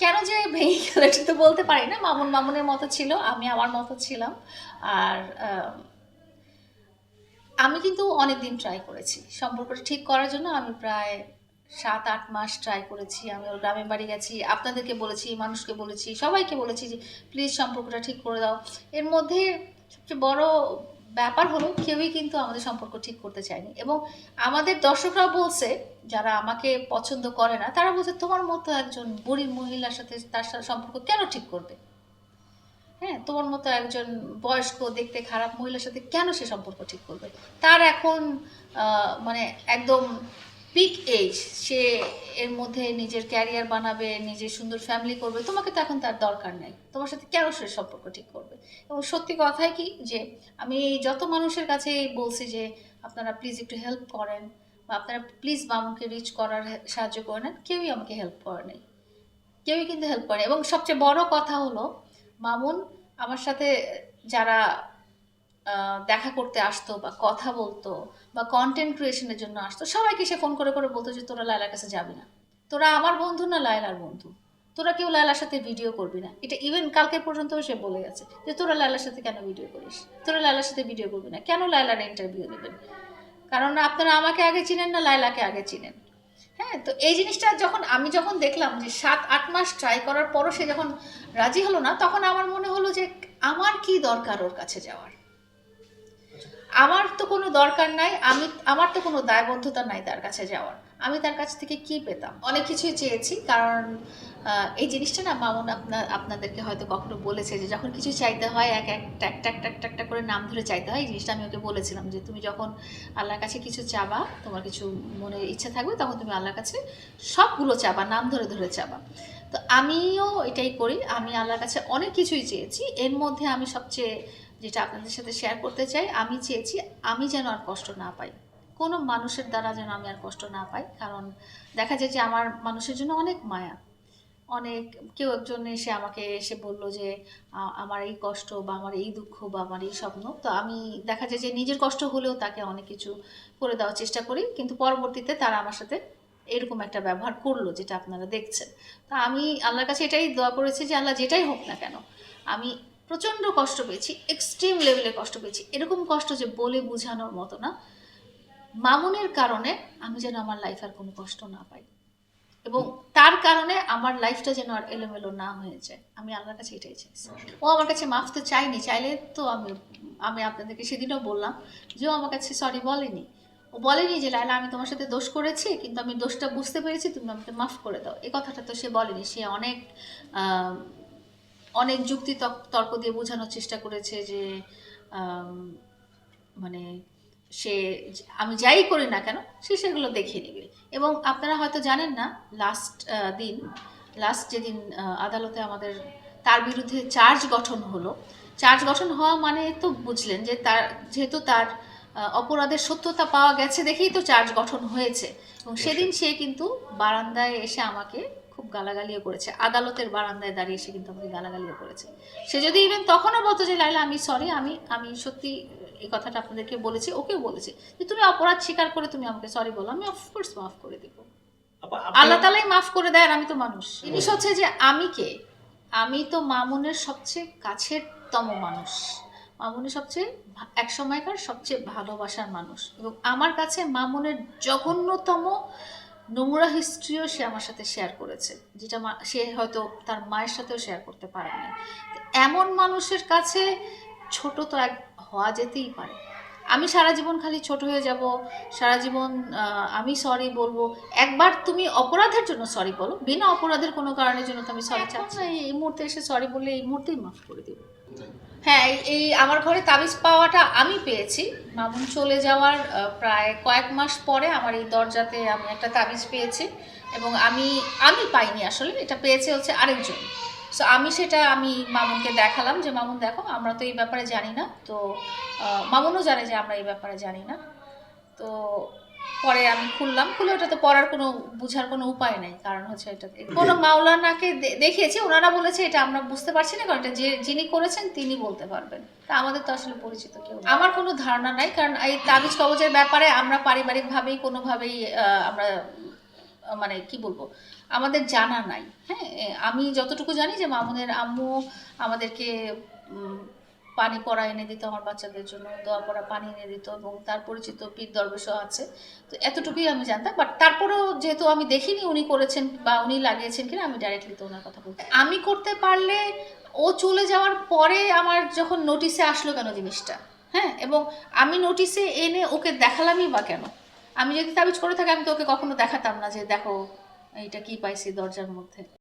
কেন যে ভেঙে গেল এটা তো বলতে পারি না। মামুন মামুনের মতো ছিল, আমি আমার মতো ছিলাম। আর আমি কিন্তু অনেক দিন ট্রাই করেছি। সম্পর্কটা ঠিক করার জন্য আমি প্রায় সাত, আট মাস ট্রাই করেছি। আমি ওর গ্রামের বাড়ি গেছি, আপনাদেরকে বলেছি, মানুষকে বলেছি, সবাইকে বলেছি যে প্লিজ সম্পর্কটা ঠিক করে দাও। এর মধ্যে সবচেয়ে বড় ব্যাপার হলো কেউই কিন্তু আমাদের সম্পর্ক ঠিক করতে চায়নি। এবং আমাদের দর্শকরা বলছে, যারা আমাকে পছন্দ করে না, তারা বলছে, তোমার মতো একজন বুড়ি মহিলার সাথে তার সাথে সম্পর্ক কেন ঠিক করবে? হ্যাঁ তোমার মতো একজন বয়স্ক, দেখতে খারাপ মহিলার সাথে কেন সে সম্পর্ক ঠিক করবে? তার এখন মানে একদম পিক এজ সে এর মধ্যে নিজের ক্যারিয়ার বানাবে, নিজের সুন্দর ফ্যামিলি করবে, তোমাকে তো এখন তার দরকার নেই। তোমার সাথে কেন সে সম্পর্ক ঠিক করবে? এবং সত্যি কথাই কি যে, আমি যত মানুষের কাছে বলছি যে, আপনারা প্লিজ একটু হেল্প করেন, বা আপনারা প্লিজ মামুনকে রিচ করার সাহায্য করে নেন কেউই আমাকে হেল্প করে নাই। কেউই কিন্তু হেল্প করে এবং সবচেয়ে বড় কথা হলো মামুন আমার সাথে যারা দেখা করতে আসতো বা কথা বলতো বা কন্টেন্ট ক্রিয়েশনের জন্য আসতো, সবাইকে সে ফোন করে করে বলতো যে, তোরা লায়লার কাছে যাবি না। তোরা আমার বন্ধু না লায়লার বন্ধু? তোরা কেউ লায়লার সাথে ভিডিও করবি না? এটা ইভেন কালকে পর্যন্ত সে বলে গেছে যে, তোরা লায়লার সাথে কেন ভিডিও করিস? তোরা লায়লার সাথে ভিডিও করবি না। কেন লায়লার ইন্টারভিউ নেবেন? কারণ আপনারা আমাকে আগে চিনেন না, লায়লাকে আগে চিনেন। হ্যাঁ তো এই জিনিসটা যখন আমি যখন দেখলাম যে, সাত, আট মাস ট্রাই করার পরও সে যখন রাজি হলো না, তখন আমার মনে হলো যে, আমার কি দরকার ওর কাছে যাওয়ার? আমার তো কোনো দরকার নাই আমি আমার তো কোনো দায়বদ্ধতা নাই তার কাছে যাওয়ার। আমি তার কাছ থেকে কি পেতাম? অনেক কিছুই চেয়েছি, কারণ এই জিনিসটা না মামুন আপনার আপনাদেরকে হয়তো কখনো বলেছে যে যখন কিছু চাইতে হয়, এক এক ট্যাক ট্যাক ট্যাক ট্যাক টাক করে নাম ধরে চাইতে হয়, এই জিনিসটা আমি ওকে বলেছিলাম যে তুমি যখন আল্লাহর কাছে কিছু চাবা, তোমার কিছু মনে ইচ্ছা থাকবে, তখন তুমি আল্লাহর কাছে সবগুলো চাবা, নাম ধরে ধরে চাবা। তো আমিও এটাই করি, আমি আল্লাহর কাছে অনেক কিছুই চেয়েছি, এর মধ্যে আমি সবচেয়ে যেটা আপনাদের সাথে শেয়ার করতে চাই, আমি চেয়েছি, আমি যেন আর কষ্ট না পাই। কোনো মানুষের দ্বারা যেন আমি আর কষ্ট না পাই। কারণ দেখা যায় যে আমার মানুষের জন্য অনেক মায়া। অনেক, কেউ একজন এসে আমাকে এসে বলল যে আমার এই কষ্ট বা আমার এই দুঃখ বা আমার এই স্বপ্ন। তো আমি দেখা যায় যে নিজের কষ্ট হলেও তাকে অনেক কিছু করে দেওয়ার চেষ্টা করি। কিন্তু পরবর্তীতে তারা আমার সাথে এরকম একটা ব্যবহার করল যেটা আপনারা দেখছেন। তা আমি আল্লাহর কাছে এটাই দোয়া করেছি যে, আল্লাহ যেটাই হোক না কেন, আমি প্রচণ্ড কষ্ট পেয়েছি এক্সট্রিম লেভেলে কষ্ট পেয়েছি। এরকম কষ্ট যে বলে বোঝানোর মতো না। মামুনের কারণে আমি যেন আমার লাইফ আর কোনো কষ্ট না পাই। এবং তার কারণে আমার লাইফটা যেন আর এলোমেলো না হয়ে যায়। আমি আল্লাহর কাছে এটাই চাইছি ও আমার কাছে মাফ তো চাইনি চাইলে তো আমি আমি আপনাদেরকে সেদিনও বললাম যে ও আমার কাছে সরি বলেনি। ও বলেনি যে লাইলা আমি তোমার সাথে দোষ করেছি, কিন্তু আমি দোষটা বুঝতে পেরেছি, তুমি আমাকে মাফ করে দাও। এই কথাটা তো সে বলেনি। সে অনেক অনেক যুক্তি তর্ক দিয়ে বোঝানোর চেষ্টা করেছে যে মানে সে আমি যাই করি না কেন সে সেগুলো দেখে নেবে। এবং আপনারা হয়তো জানেন না লাস্ট দিন লাস্ট যেদিন আদালতে আমাদের তার বিরুদ্ধে চার্জ গঠন হলো। চার্জ গঠন হওয়া মানে তো বুঝলেন যে তার যেহেতু তার অপরাধের সত্যতা পাওয়া গেছে দেখেই তো চার্জ গঠন হয়েছে। এবং সেদিন সে কিন্তু বারান্দায় এসে আমাকে খুব গালাগালিও করেছে। আদালতের বারান্দায় দাঁড়িয়ে এসে কিন্তু আমাকে গালাগালিও করেছে। সে যদি ইভেন তখনও বলতো যে লাইলা আমি সরি আমি আমি সত্যি এই কথাটা আপনাদেরকে বলেছি ওকেও বলেছি যে তুমি অপরাধ স্বীকার করে তুমি আমাকে সরি বলো আমি অফকোর্স মাফ করে দেবো। আল্লাহ তালাই মাফ করে দেয় আর আমি তো মানুষ। জিনিস হচ্ছে যে আমি কে? আমি তো মামুনের সবচেয়ে কাছের তম মানুষ। মামুনের সবচেয়ে এক সময়কার সবচেয়ে ভালোবাসার মানুষ। এবং আমার কাছে মামুনের জঘন্যতম নোংরা হিস্ট্রিও সে আমার সাথে শেয়ার করেছে যেটা সে হয়তো তার মায়ের সাথেও শেয়ার করতে পারেনি। এমন মানুষের কাছে ছোট তো এক হওয়া যেতেই পারে। আমি সারা জীবন খালি ছোট হয়ে যাব সারা জীবন আমি সরি বলব। একবার তুমি অপরাধের জন্য সরি বলো বিনা অপরাধের কোনো কারণের জন্য তো আমি সরি চাচ্ছি। এই মুহূর্তে এসে সরি বললে এই মুহূর্তেই মাফ করে দেবো। হ্যাঁ এই- এই আমার ঘরে তাবিজ পাওয়াটা আমি পেয়েছি। মামুন চলে যাওয়ার প্রায় কয়েক মাস পরে আমার এই দরজাতে আমি একটা তাবিজ পেয়েছি এবং আমি আমি পাইনি আসলে এটা পেয়েছে হচ্ছে আরেকজন। সো আমি সেটা আমি মামুনকে দেখালাম যে মামুন দেখো আমরা তো এই ব্যাপারে জানি না। তো মামুনও জানে যে আমরা এই ব্যাপারে জানি না। তো পরে আমি খুললাম। খুলে ওটা তো পড়ার কোনো বুঝার কোনো উপায় নেই। কারণ হচ্ছে এটা কোনো মাওলানাকে দেখিয়েছি ওনারা বলেছে এটা আমরা বুঝতে পারছি না কারণ এটা যে যিনি করেছেন তিনি বলতে পারবেন। তা আমাদের তো আসলে পরিচিত কেউ আমার কোনো ধারণা নাই কারণ এই তাবিজ কবজের ব্যাপারে আমরা পারিবারিকভাবেই কোনোভাবেই আমরা মানে কি বলব? আমাদের জানা নাই। হ্যাঁ আমি যতটুকু জানি যে মামুনের আম্মু আমাদেরকে পানি পড়া এনে দিত আমার বাচ্চাদের জন্য, দোয়া পড়া পানি এনে দিত এবং তার পরিচিত পীর দরবেশও আছে। তো এতটুকুই আমি জানতাম বাট তারপরেও যেহেতু আমি দেখিনি উনি করেছেন বা উনি লাগিয়েছেন কিনা, আমি ডাইরেক্টলি তো ওনার কথা বলতে আমি করতে পারলে ও চলে যাওয়ার পরে আমার যখন নোটিশে আসলো কেন জিনিসটা? হ্যাঁ এবং আমি নোটিশে এনে ওকে দেখালামই বা কেন? আমি যদি তাবিজ করে থাকি, আমি তোকে কখনো দেখাতাম না যে দেখো এইটা কি পাইছি দরজার মধ্যে।